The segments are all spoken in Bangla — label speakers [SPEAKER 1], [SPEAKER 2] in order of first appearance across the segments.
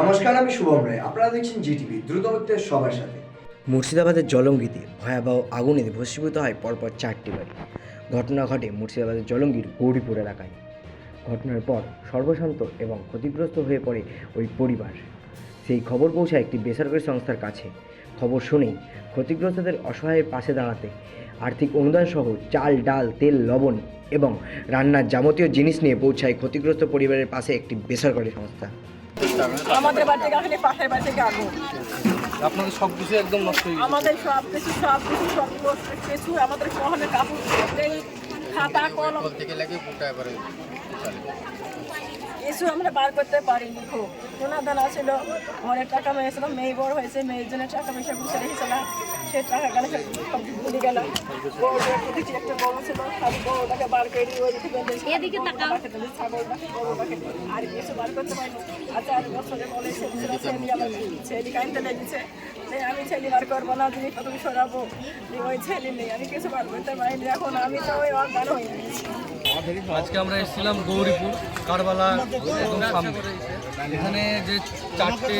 [SPEAKER 1] নমস্কার, আমি শুভম রায়। আপনারা দেখছেন জিটিভি দ্রুত হচ্ছে সবার সাথে।
[SPEAKER 2] মুর্শিদাবাদের জলঙ্গিতে ভয়াবহ আগুনে ভস্মীভূত হয় পরপর চারটি বাড়ি। ঘটনা ঘটে মুর্শিদাবাদের জলঙ্গির গৌরীপুর এলাকায়। ঘটনার পর সর্বশান্ত এবং ক্ষতিগ্রস্ত হয়ে পড়ে ওই পরিবার। সেই খবর পৌঁছায় একটি বেসরকারি সংস্থার কাছে। খবর শুনেই ক্ষতিগ্রস্তদের অসহায়ের পাশে দাঁড়াতে আর্থিক অনুদান সহ চাল, ডাল, তেল, লবণ এবং রান্নার যাবতীয় জিনিস নিয়ে পৌঁছায় ক্ষতিগ্রস্ত পরিবারের পাশে একটি বেসরকারি সংস্থা।
[SPEAKER 3] আমাদের বাড়ি থেকে আসলে পাশের বাড়ি থেকে আগুন
[SPEAKER 4] আপনাদের সব কিছু একদম নষ্ট হয়ে গেছে।
[SPEAKER 3] আমাদের সব কিছু সব কিছু সব কিছু আমাদের কখনো কাপড় খাতা কলম।
[SPEAKER 4] থেকে লাগে গোটা এবারে।
[SPEAKER 3] কিছু আমরা বার করতে পারিনি। খুব সোনা দানা ছিল অনেক টাকা মেয়েছিল মেয়ে বড় হয়েছে মেয়ের জন্য টাকা পয়সা গুছে রেখেছিলাম সেই টাকা গেলে সব ভুলে গেলাম কিছু একটা বড় ছিল বড়টাকে বার করে ছাগলটাকে বড়টাকে আর কিছু বার করতে পারিনি। আর চার বছরে বলে ছেলে ছেলে আমার ছেলে কাইনতে লেগেছে। যে আমি ছেলে বার করব না তুমি কত সরাবো? ওই ছেলে নেই আমি কিছু বার করতে পারিনি। এখন আমি তো ওই অজ্ঞান হয়ে গেছি।
[SPEAKER 4] আজকে আমরা এসেছিলাম গৌরীপুর, কারবালা এখানে যে চারটে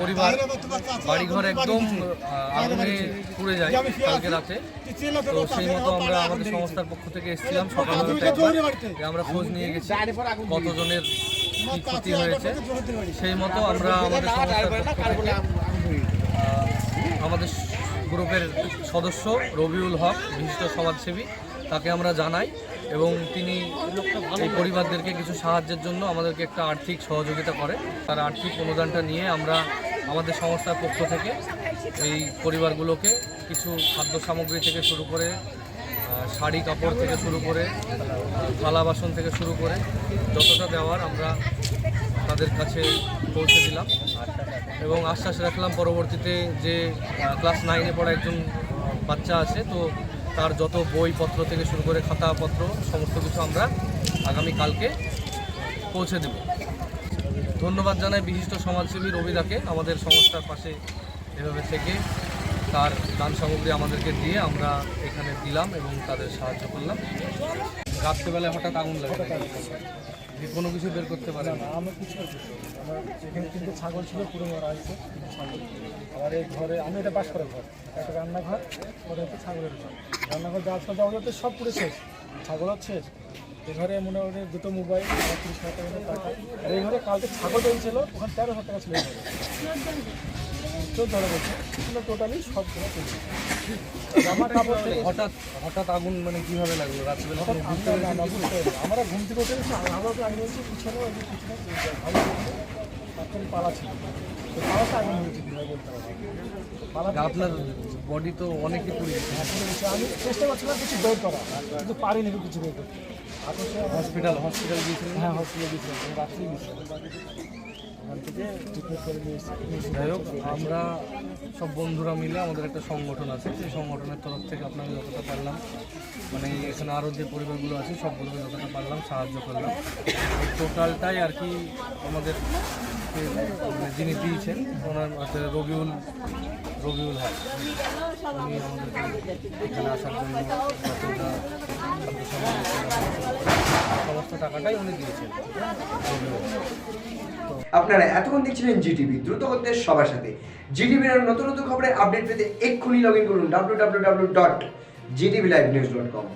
[SPEAKER 4] পরিবার, বাড়িঘর একদম আগুনে পুড়ে যায় কালকে রাতে। তো সেই মতো আমরা আমাদের সংস্থার পক্ষ থেকে এসেছিলাম সকালবেলাতে আমরা খোঁজ নিয়ে গেছি কতজনের ক্ষতি হয়েছে। সেই মতো আমরা আমাদের সংস্থার আমাদের গ্রুপের সদস্য রবিউল হক, বিশিষ্ট সমাজসেবী, তাকে আমরা জানাই। এবং তিনি এই পরিবারদেরকে কিছু সাহায্যের জন্য আমাদেরকে একটা আর্থিক সহযোগিতা করে। তার আর্থিক অনুদানটা নিয়ে আমরা আমাদের সংস্থার পক্ষ থেকে এই পরিবারগুলোকে কিছু খাদ্য সামগ্রী থেকে শুরু করে শাড়ি কাপড় থেকে শুরু করে থালা বাসন থেকে শুরু করে যতটা দেওয়ার আমরা তাদের কাছে পৌঁছে দিলাম। এবং আশ্বাস রাখলাম পরবর্তীতে যে ক্লাস নাইনে পড়া একজন বাচ্চা আছে, তো তার যত বইপত্র থেকে শুরু করে খাতাপত্র, সমস্ত কিছু আমরা আগামী কালকে পৌঁছে দেব। ধন্যবাদ জানাই বিশিষ্ট সমাজসেবী রবিদাকে আমাদের সংস্থার পাশে এভাবে থেকে তার দান সামগ্রী আমাদেরকে দিয়ে আমরা এখানে দিলাম এবং তাদের সাহায্য করলাম। রাত্রেবেলায় হঠাৎ আগুন লাগে কোনো কিছু বের করতে পারে না।
[SPEAKER 5] আমি কিছু। আমার তিনটে ছাগল ছিল পুরো মারা হয়েছে আমার এই ঘরে, আমি এটা বাস করে ঘর, একটা রান্নাঘর, ওটা ছাগলের ঘর। রান্নাঘর যা হতো সব পুরো শেষ। ছাগল শেষ। এই ঘরে মোটামুটি দুটো মোবাইল তিরিশ হাজার টাকা আর এই ঘরে কালকে ছাগল ছিল ওখানে তেরো হাজার টাকা ছিল ঘরে। চোদ্দ হাজার বলছে টোটালি সবগুলো চলছে জামা
[SPEAKER 4] হঠাৎ হঠাৎ আগুন মানে কীভাবে লাগল? রাত্রেবেলা
[SPEAKER 5] আমরা ঘুম থেকে উঠে গেছি আমরা তো আগে বলছি পিছনে পিছনে পালা ছিল। হয়েছে কীভাবে বলতে পারব? পালা
[SPEAKER 4] আপনার বডি তো অনেকই পুড়ে গেছে।
[SPEAKER 5] আমি চেষ্টা করছিলাম কিছু বের করা কিন্তু পারিনি কিছু বের করতে।
[SPEAKER 4] হসপিটাল হসপিটাল গিয়েছিলেন?
[SPEAKER 5] হ্যাঁ হসপিটালে নিয়ে এসেছি।
[SPEAKER 4] যাই হোক আমরা সব বন্ধুরা মিলে আমাদের একটা সংগঠন আছে। সেই সংগঠনের তরফ থেকে আপনাকে যতটা পারলাম মানে এখানে আরও যে পরিবারগুলো আছে সবগুলোকে যতটা পারলাম সাহায্য করলাম। টোটালটাই আর কি আমাদের মানে যিনি দিয়েছেন ওনার হাতে রবিউল রবিউল হক। এখানে আসার জন্য সমস্ত টাকাটাই উনি দিয়েছেন।
[SPEAKER 1] আপনারা এতক্ষণ দেখছিলেন জিটিভি দ্রুত করতে সবার সাথে। জিটিভির নতুন নতুন খবরের আপডেট পেতে এক্ষুনি লগ ইন করুন W W W dot GTV live news dot com